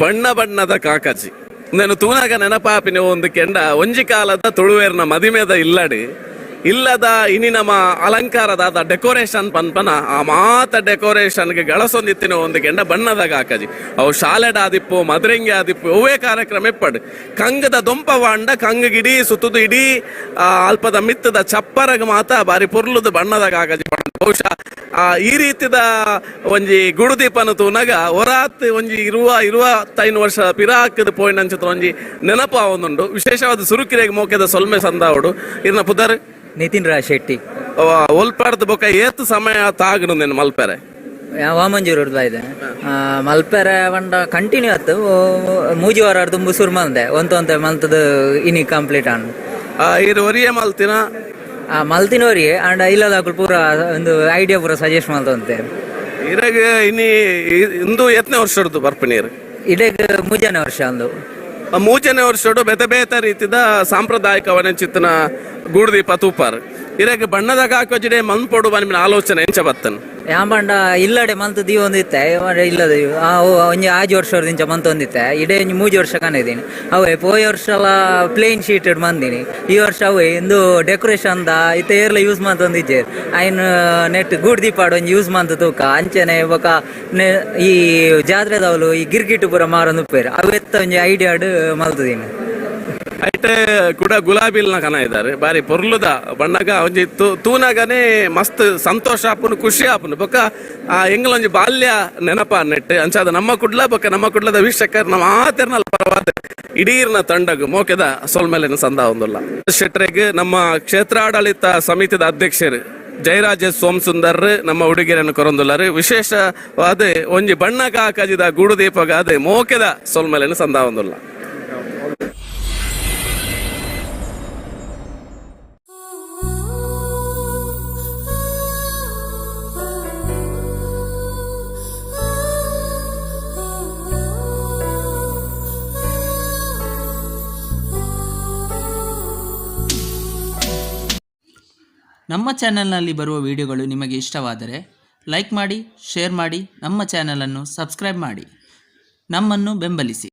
ಬಣ್ಣ ಬಣ್ಣದ ಕಾಕಜಿ. ನಾನು ತೂನಾಗ ನೆನಪಾಪಿನ ಒಂದು ಕೆಂಡ ಒಂಜಿ ಕಾಲದ ತುಳುವೇರ್ನ ಮದಿಮೆದ ಇಲ್ಲಡಿ. ಇಲ್ಲದ ಇನಿ ನಮ್ಮ ಅಲಂಕಾರದಾದ ಡೆಕೋರೇಷನ್ ಪನ್ಪನ ಆ ಮಾತ ಡೆಕೋರೇಷನ್ಗೆ ಗಳಸೊಂದಿತ್ತಿನ ಒಂದು ಕೆಂಡ ಬಣ್ಣದ ಹಾಕಜಿ ಅವು ಶಾಲೆಡ ಆದಿಪ್ಪು ಮದ್ರಂಗಿ ಆದಿಪ್ಪು ಅವೇ ಕಾರ್ಯಕ್ರಮ ಇಪ್ಪಡ್. ಕಂಗದ ದೊಂಪ ವಾಂಡ ಕಂಗಗಿಡಿ ಸುತ್ತದು ಇಡೀ ಅಲ್ಪದ ಮಿತ್ತದ ಚಪ್ಪರಗ ಮಾತ ಬಾರಿ ಪುರ್ಲುದು ಬಣ್ಣದ ಕಾಕಜಿ ಪಂಡ ಬಹುಶಃ ಈ ರೀತಿದ ಒಂಜಿ ಗುಡುದೀಪನ ತೂನಗ ಹೊರಾತ್ ಒಂಜಿ ಇರುವ ಇರುವತ್ತೈನು ವರ್ಷ ಪಿರಾಕದ ಪೋಯಿನ ಅಂಚಿತ ಒಂಜಿ ನೆನಪು ಆವೊಂದುಂಡು ವಿಶೇಷವಾದ ಸುರುಕಿರೆಗೆ ಮೋಕೆದ ಸೊಲ್ಮೆ ಸಂದಾವುಡು. ಇರ್ನ ಪುದರ್. ನಿತಿನ್ ರಾಜ್ ಶೆಟ್ಟಿ. ಒಲ್ಪಾಡ್ದ ಬೊಕ ಏತ್ ಸಮಯ ತಾಗನು ನೆನ್ ಮಲ್ಪೆರೆ. ವಾಮಂಜೂರು ಇದೆ ಮಲ್ಪೆರೆ ಪಂಡ ಕಂಟಿನ್ಯೂ ಆಯ್ತು ಮೂಜಿ ವಾರ ತುಂಬ ಸುರು ಮಲ್ದೆ. ಒಂತ ಒಂತ ಮಲ್ತದ ಇನಿ ಕಂಪ್ಲೀಟ್ ಆನ್. ಆ, ಇರು ಒರಿಯೆ ಮಲ್ತಿನ? ಮಲ್ತಿನವರಿಗೆ ಅಂಡ್ ಇಲ್ಲದ ಪೂರ ಒಂದು ಐಡಿಯಾ ಪೂರ ಸಜೆಸ್ಟ್ ಮಲ್ತಂತೆ ಇರಾಗ ಇನಿ ಇಂದು ಎತ್ತನೇ ವರ್ಷದ್ದು ಬರ್ಪನೀರು ಇಡೇಗ್ ಮುಂಜಾನೆ ವರ್ಷ ಅಂದು. ಆ ಮೂಚನೆ ವರ್ಷಡು ಬೇತೆ ಬೇತೆ ರೀತಿದ ಸಾಂಪ್ರದಾಯಿಕ ವನಚಿತ್ತನ ಗೂಡದೀಪ ತೂಪಾರ್. ಇರಾಗ ಬಣ್ಣದ ಕಾಕೋಜಿಡೆ ಪಡುವ ನಿಮ್ಮ ಆಲೋಚನೆ ಎಂಚ ಬತ್ತನ್? ಯಾಂಬಂಡ ಇಲ್ಲಡೆ ಮಂತ್ ದೀವ ಒಂದಿತ್ತೆ. ಇಲ್ಲದ ಒಂಜಿ ಆಜಿ ವರ್ಷ ಇಂಚ ಮಂತ್ ಒಂದಿತ್ತೆ. ಇಡೇ ಒಂಜಿ ಮೂಜಿ ವರ್ಷ ಕಾಣಿದ್ದೀನಿ ಅವೇ ಪೋಯ್ ವರ್ಷ ಪ್ಲೇನ್ ಶೀಟೆಡ್ ಮಂದಿನಿ. ಈ ವರ್ಷ ಅವೇ ಇಂದು ಡೆಕೋರೇಷನ್ ದ, ಇತ್ತ ಏರ್ಲ ಯೂಸ್ ಮಂತ್ ಒಂದಿಜ್ಜೆ. ಐನ್ ನೆಟ್ ಗೂಡ್ ದೀಪಾಡ್ ಒಂಜಿ ಯೂಸ್ ಮಂತ್ ತೂಕ. ಅಂಚನೆ ಬೊಕ ಈ ಜಾತ್ರೆದವಲು ಈ ಗಿರ್ಗಿಟ್ಟು ಪೂರ ಮಾರೊಂದು ಉಪ್ಪೇರು ಅವೆತ್ತ ಒಂಜಿ ಐಡಿಯಾಡ್ ಮಲ್ತದೀನಿ. ಐಟೆ ಕೂಡ ಗುಲಾಬಿಲ್ನ ಕನ ಇದ್ದಾರೆ. ಬಾರಿ ಪೊರ್ಲುದ ಬಣ್ಣಗ ಒಂಜಿ ತೂನಗನೆ ಮಸ್ತ್ ಸಂತೋಷ ಆಪುನು, ಖುಷಿ ಆಪುನು. ಬೊಕ್ಕ ಆ ಎಂಗ್ಲೊಂಜಿ ಬಾಲ್ಯ ನೆನಪ ನೆಟ್ಟೆ. ಅಂಚಾದ ನಮ್ಮ ಕುಡ್ಲ ಬೊಕ್ಕ ನಮ್ಮ ಕುಡ್ಲದ ವೀಕ್ಷಕರ್ ನಮ್ಮ ಆತರ್ನಲ್ ಪರವಾದ ಇಡೀರ್ನ ತಂಡಗ. ಮೋಕೆದ ಸೊಲ್ಮೇಲಿನ ಸಂದ ಒಂದುಲ್ಲ. ಶೆಟ್ರೆಗ್ ನಮ್ಮ ಕ್ಷೇತ್ರಾಡಳಿತ ಸಮಿತಿದ ಅಧ್ಯಕ್ಷರು ಜಯರಾಜ ಸೋಮಸುಂದರ್, ನಮ್ಮ ಹುಡುಗಿಯರನ್ನು ಕೊರೊಂದುಲ್ಲರು. ವಿಶೇಷವಾದ ಒಂಜಿ ಬಣ್ಣ ಕಾಕಜಿದ ಗೂಡು ದೀಪಗಾದೆ ಮೋಕೆದ ಸೊಲ್ಮೇಲಿನ ಸಂದ ಒಂದುಲ್ಲ. ನಮ್ಮ ಚಾನೆಲ್ನಲ್ಲಿ ಬರುವ ವಿಡಿಯೋಗಳು ನಿಮಗೆ ಇಷ್ಟವಾದರೆ ಲೈಕ್ ಮಾಡಿ, ಶೇರ್ ಮಾಡಿ, ನಮ್ಮ ಚಾನಲನ್ನು ಸಬ್ಸ್ಕ್ರೈಬ್ ಮಾಡಿ. ನಮ್ಮನ್ನು ಬೆಂಬಲಿಸಿ.